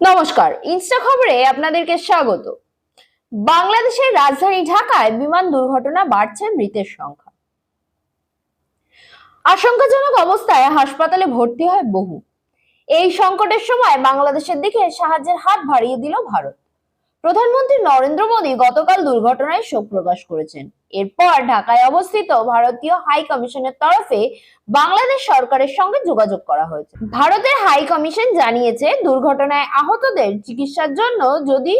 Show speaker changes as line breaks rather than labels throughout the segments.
নমস্কার, ইনস্টা খবরে আপনাদেরকে স্বাগত। বাংলাদেশের রাজধানী ঢাকায় বিমান দুর্ঘটনা বাড়ছে মৃতের সংখ্যা। আশঙ্কাজনক অবস্থায় হাসপাতালে ভর্তি হয় বহু। এই সংকটের সময় বাংলাদেশের দিকে সাহায্যের হাত বাড়িয়ে দিল ভারত। প্রধানমন্ত্রী নরেন্দ্র মোদী গতকাল দুর্ঘটনায় শোক প্রকাশ করেছেন। এরপর ঢাকায় অবস্থিত ভারতীয় হাই কমিশনের তরফে বাংলাদেশ সরকারের সঙ্গে যোগাযোগ করা হয়েছে। ভারতের হাই কমিশন জানিয়েছে, দুর্ঘটনায় আহতদের চিকিৎসার জন্য যদি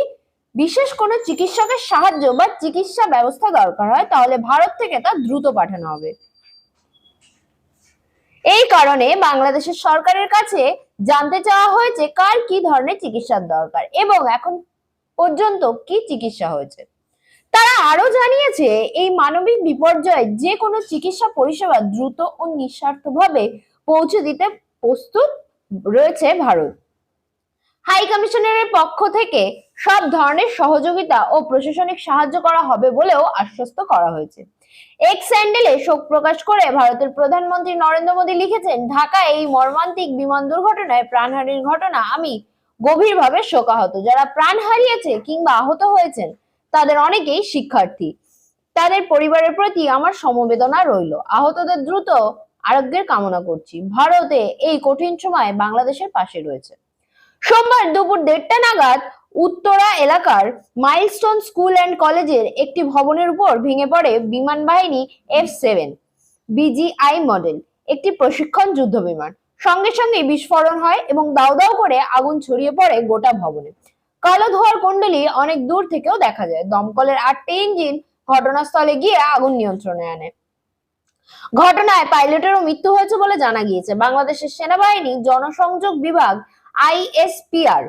বিশেষ কোনো চিকিৎসকের সাহায্য বা চিকিৎসা ব্যবস্থা দরকার হয়, তাহলে ভারত থেকে তা দ্রুত পাঠানো হবে। এই কারণে বাংলাদেশের সরকারের কাছে জানতে চাওয়া হয়েছে, কার কি ধরনের চিকিৎসার দরকার? এবং এখন পর্যন্ত কি চিকিৎসা হয়েছে? তারা আরও জানিয়েছে, এই মানবিক বিপর্যয়ে যে কোনো চিকিৎসা পরিষেবা দ্রুত ও নিঃস্বার্থভাবে পৌঁছে দিতে প্রস্তুত রয়েছে ভারত। হাই কমিশনারের পক্ষ থেকে সব ধরনের সহযোগিতা ও প্রশাসনিক সাহায্য করা হবে বলেও আশ্বস্ত করা হয়েছে। এক স্যান্ডেলে শোক প্রকাশ করে ভারতের প্রধানমন্ত্রী নরেন্দ্র মোদী লিখেছেন, ঢাকায় এই মর্মান্তিক বিমান দুর্ঘটনায় প্রাণহানির ঘটনা আমি গভীরভাবে শোকাহত। যারা প্রাণ হারিয়েছে কিংবা আহত হয়েছেন, তাদের অনেকেই শিক্ষার্থী। তাদের পরিবারের প্রতি আমার সমবেদনা রইল। আহতদের দ্রুত আরোগ্যের কামনা করছি। ভারতে এই কঠিন সময় বাংলাদেশের পাশে রয়েছে। সোমবার দুপুর দেড়টা নাগাদ উত্তরা এলাকার মাইলস্টোন স্কুল অ্যান্ড কলেজের একটি ভবনের উপর ভেঙে পড়ে বিমান বাহিনী এফ সেভেন, বিজিআই মডেল, একটি প্রশিক্ষণ যুদ্ধ বিমান সঙ্গে সঙ্গে বিস্ফোরণ হয় এবং দাউ দাও করে আগুন ছড়িয়ে পড়ে গোটা ভবনে। কালো ধোয়ার কুণ্ডলী অনেক দূর থেকেও দেখা যায়। দমকলের আটটি ইঞ্জিন ঘটনাস্থলে গিয়ে আগুন নিয়ন্ত্রণে আনে। ঘটনায় পাইলটেরও মৃত্যু হয়েছে বলে জানা গিয়েছে। বাংলাদেশের সেনাবাহিনী জনসংযোগ বিভাগ আইএসপিআর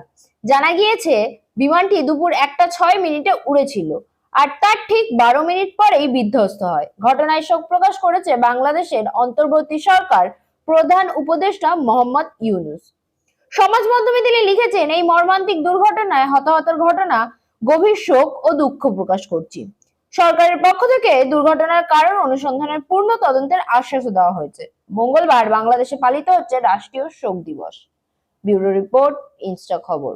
জানা গিয়েছে, বিমানটি দুপুর একটা ছয় মিনিটে উড়েছিল আর তার ঠিক বারো মিনিট পরেই বিধ্বস্ত হয়। ঘটনায় শোক প্রকাশ করেছে বাংলাদেশের অন্তর্বর্তী সরকার প্রধান উপদেষ্টা মোহাম্মদ ইউনুস। সমাজ মাধ্যমে তিনি লিখেছেন, এই মর্মান্তিক দুর্ঘটনায়, হতাহতের ঘটনা, গভীর শোক ও দুঃখ প্রকাশ করছি। সরকারের পক্ষ থেকে দুর্ঘটনার কারণ অনুসন্ধানের পূর্ণ তদন্তের আশ্বাস দেওয়া হয়েছে। মঙ্গলবার বাংলাদেশে পালিত হচ্ছে রাষ্ট্রীয় শোক দিবস। ব্যুরো রিপোর্ট, ইনস্টা খবর।